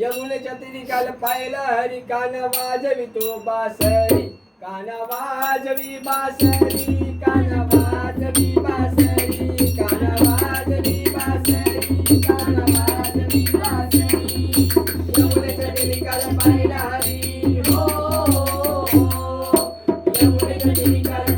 यमुन चतरी काल पाहिला हरी कान वाजवी तो बासरी कान वाजवी बासरी कान वाजवी बासरी कान वाजवी बासरी कान वाजवी बासरी यमुन चतरी काल पाहिला हरी हो यमुन चतरी काल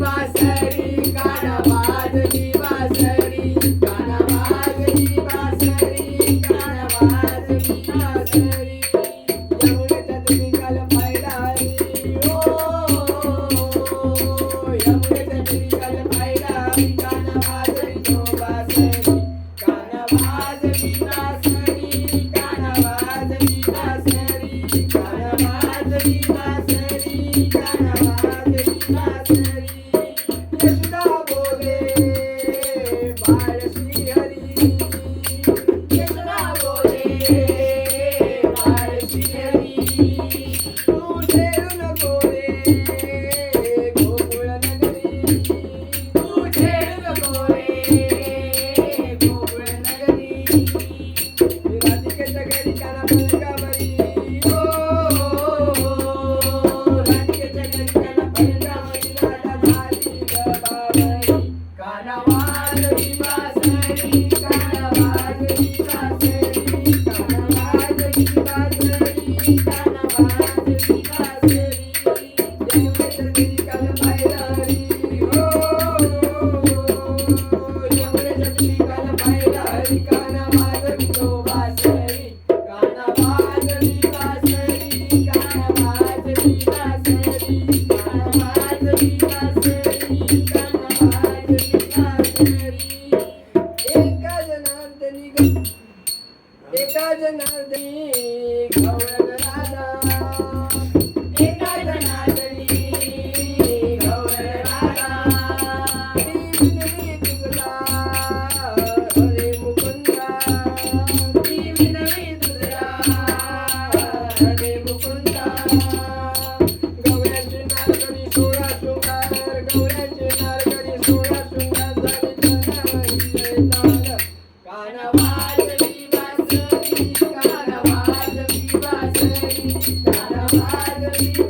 rising. Thank you. नारदनी एका जनार्दनी गौर राधा